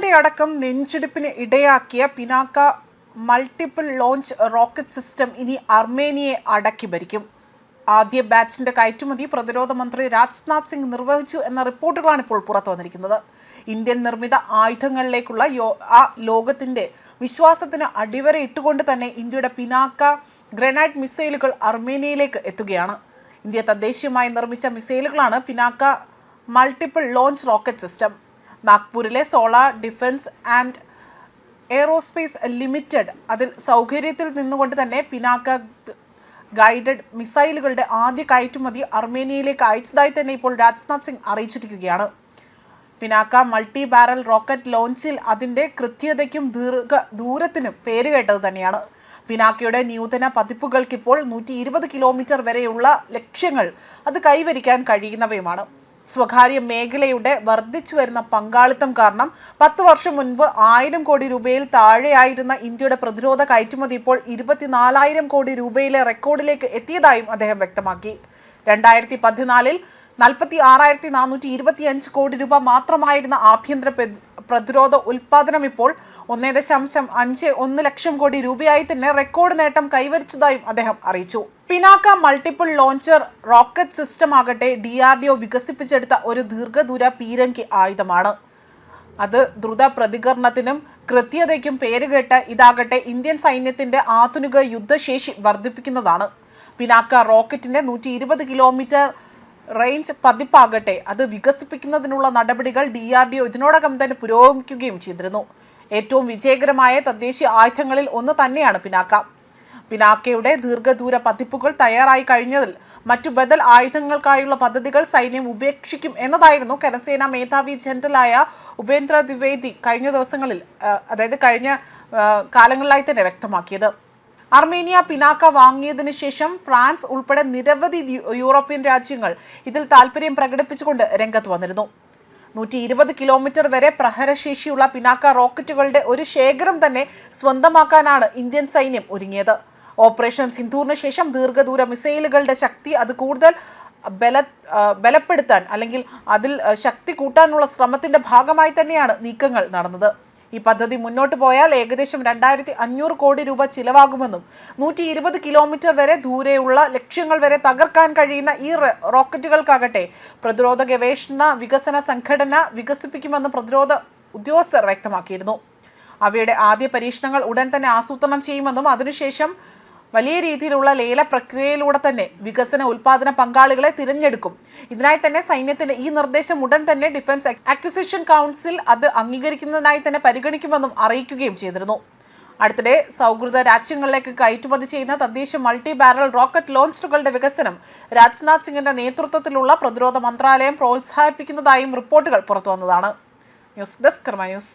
ഇറാന്റെ അടക്കം നെഞ്ചിടിപ്പിന് ഇടയാക്കിയ Pinaka multiple launch rocket system ഇനി അർമേനിയെ അടക്കി ഭരിക്കും. ആദ്യ ബാച്ചിന്റെ കയറ്റുമതി പ്രതിരോധ മന്ത്രി രാജ്നാഥ് സിംഗ് നിർവഹിച്ചു എന്ന റിപ്പോർട്ടുകളാണ് ഇപ്പോൾ പുറത്തു വന്നിരിക്കുന്നത്. ഇന്ത്യൻ നിർമ്മിത ആയുധങ്ങളിലേക്കുള്ള ആ ലോകത്തിന്റെ വിശ്വാസത്തിന് അടിവര ഇട്ടുകൊണ്ട് തന്നെ ഇന്ത്യയുടെ പിനാക്ക ഗ്രനൈഡ് മിസൈലുകൾ അർമേനിയയിലേക്ക് എത്തുകയാണ്. ഇന്ത്യ തദ്ദേശീയമായി നിർമ്മിച്ച മിസൈലുകളാണ് Pinaka multiple launch rocket system നാഗ്പൂരിലെ solar defence and aerospace limited അതിൽ സൗകര്യത്തിൽ നിന്നുകൊണ്ട് തന്നെ പിനാക്ക ഗൈഡഡ് മിസൈലുകളുടെ ആദ്യ കയറ്റുമതി അർമേനിയയിലേക്ക് അയച്ചതായി തന്നെ ഇപ്പോൾ രാജ്നാഥ് സിംഗ് അറിയിച്ചിരിക്കുകയാണ്. പിനാക്ക മൾട്ടി ബാരൽ റോക്കറ്റ് ലോഞ്ചിൽ അതിന്റെ കൃത്യതയ്ക്കും ദീർഘ ദൂരത്തിനും പേരുകേട്ടത് തന്നെയാണ്. പിനാക്കയുടെ നൂതന പതിപ്പുകൾക്കിപ്പോൾ നൂറ്റി ഇരുപത് കിലോമീറ്റർ വരെയുള്ള ലക്ഷ്യങ്ങൾ അത് കൈവരിക്കാൻ കഴിയുന്നവയുമാണ്. സ്വകാര്യ മേഖലയുടെ വർദ്ധിച്ചു വരുന്ന പങ്കാളിത്തം കാരണം പത്ത് വർഷം മുൻപ് ആയിരം കോടി രൂപയിൽ താഴെയായിരുന്ന ഇന്ത്യയുടെ പ്രതിരോധ കയറ്റുമതി ഇപ്പോൾ ഇരുപത്തിനാലായിരം കോടി രൂപയിലെ റെക്കോർഡിലേക്ക് എത്തിയതായും അദ്ദേഹം വ്യക്തമാക്കി. രണ്ടായിരത്തി പതിനാലിൽ നാൽപ്പത്തി ആറായിരത്തി നാനൂറ്റി ഇരുപത്തിയഞ്ച് കോടി രൂപ മാത്രമായിരുന്ന ആഭ്യന്തര പ്രതിരോധ ഉൽപാദനം ഇപ്പോൾ ഒന്നേ ദശാംശം അഞ്ച് ഒന്ന് ലക്ഷം കോടി രൂപയായി തന്നെ റെക്കോർഡ് നേട്ടം കൈവരിച്ചതായും അദ്ദേഹം അറിയിച്ചു. Pinaka multiple launcher rocket system ആകട്ടെ ഡി ആർ ഡി ഒ വികസിപ്പിച്ചെടുത്ത ഒരു ദീർഘദൂര പീരങ്കി ആയുധമാണ്. അത് ദ്രുത പ്രതികരണത്തിനും കൃത്യതയ്ക്കും പേരുകേട്ട ഇതാകട്ടെ ഇന്ത്യൻ സൈന്യത്തിന്റെ ആധുനിക യുദ്ധശേഷി വർദ്ധിപ്പിക്കുന്നതാണ്. പിനാക്ക റോക്കറ്റിന്റെ നൂറ്റി കിലോമീറ്റർ റേഞ്ച് പതിപ്പാകട്ടെ. അത് വികസിപ്പിക്കുന്നതിനുള്ള നടപടികൾ ഡി ആർ ഡി ഒ ഇതിനോടകം തന്നെ പുരോഗമിക്കുകയും ചെയ്തിരുന്നു. ഏറ്റവും വിജയകരമായ തദ്ദേശീയ ആയുധങ്ങളിൽ ഒന്ന് തന്നെയാണ് പിനാക്ക. പിനാക്കയുടെ ദീർഘദൂര പതിപ്പുകൾ തയ്യാറായി കഴിഞ്ഞതിൽ മറ്റു ബദൽ ആയുധങ്ങൾക്കായുള്ള പദ്ധതികൾ സൈന്യം ഉപേക്ഷിക്കും എന്നതായിരുന്നു കരസേനാ മേധാവി ജനറലായ ഉപേന്ദ്ര ദ്വിവേദി കഴിഞ്ഞ ദിവസങ്ങളിൽ അതായത് കഴിഞ്ഞ കാലങ്ങളിലായി തന്നെ വ്യക്തമാക്കിയത്. അർമേനിയ പിനാക്ക വാങ്ങിയതിനു ശേഷം ഫ്രാൻസ് ഉൾപ്പെടെ നിരവധി യൂറോപ്യൻ രാജ്യങ്ങൾ ഇതിൽ താല്പര്യം പ്രകടിപ്പിച്ചുകൊണ്ട് രംഗത്ത് വന്നിരുന്നു. നൂറ്റി ഇരുപത് കിലോമീറ്റർ വരെ പ്രഹരശേഷിയുള്ള പിനാക്ക റോക്കറ്റുകളുടെ ഒരു ശേഖരം തന്നെ സ്വന്തമാക്കാനാണ് ഇന്ത്യൻ സൈന്യം ഒരുങ്ങിയത്. ഓപ്പറേഷൻ സിന്ധൂറിന് ശേഷം ദീർഘദൂര മിസൈലുകളുടെ ശക്തി അത് കൂടുതൽ ബല ബലപ്പെടുത്താൻ അല്ലെങ്കിൽ അതിൽ ശക്തി കൂട്ടാനുള്ള ശ്രമത്തിന്റെ ഭാഗമായി തന്നെയാണ് നീക്കങ്ങൾ നടന്നത്. ഈ പദ്ധതി മുന്നോട്ട് പോയാൽ ഏകദേശം രണ്ടായിരത്തി അഞ്ഞൂറ് കോടി രൂപ ചിലവാകുമെന്നും നൂറ്റി ഇരുപത് കിലോമീറ്റർ വരെ ദൂരെയുള്ള ലക്ഷ്യങ്ങൾ വരെ തകർക്കാൻ കഴിയുന്ന ഈ റോക്കറ്റുകൾക്കാകട്ടെ പ്രതിരോധ ഗവേഷണ വികസന സംഘടന വികസിപ്പിക്കുമെന്ന് പ്രതിരോധ ഉദ്യോഗസ്ഥർ വ്യക്തമാക്കിയിരുന്നു. അവയുടെ ആദ്യ പരീക്ഷണങ്ങൾ ഉടൻ തന്നെ ആസൂത്രണം ചെയ്യുമെന്നും അതിനുശേഷം വലിയ രീതിയിലുള്ള ലേല പ്രക്രിയയിലൂടെ തന്നെ വികസന ഉൽപാദന പങ്കാളികളെ തിരഞ്ഞെടുക്കും. ഇതിനായി തന്നെ സൈന്യത്തിന്റെ ഈ നിർദ്ദേശം ഉടൻ തന്നെ ഡിഫൻസ് അക്വിസിഷൻ കൗൺസിൽ അത് അംഗീകരിക്കുന്നതിനായി തന്നെ പരിഗണിക്കുമെന്നും അറിയിക്കുകയും ചെയ്തിരുന്നു. അടുത്തിടെ സൗഹൃദ രാജ്യങ്ങളിലേക്ക് കയറ്റുമതി ചെയ്യുന്ന തദ്ദേശ മൾട്ടി ബാരൽ റോക്കറ്റ് ലോഞ്ചറുകളുടെ വികസനം രാജ്നാഥ് സിംഗിന്റെ നേതൃത്വത്തിലുള്ള പ്രതിരോധ മന്ത്രാലയം പ്രോത്സാഹിപ്പിക്കുന്നതായും റിപ്പോർട്ടുകൾ പുറത്തുവന്നതാണ്. News desk news.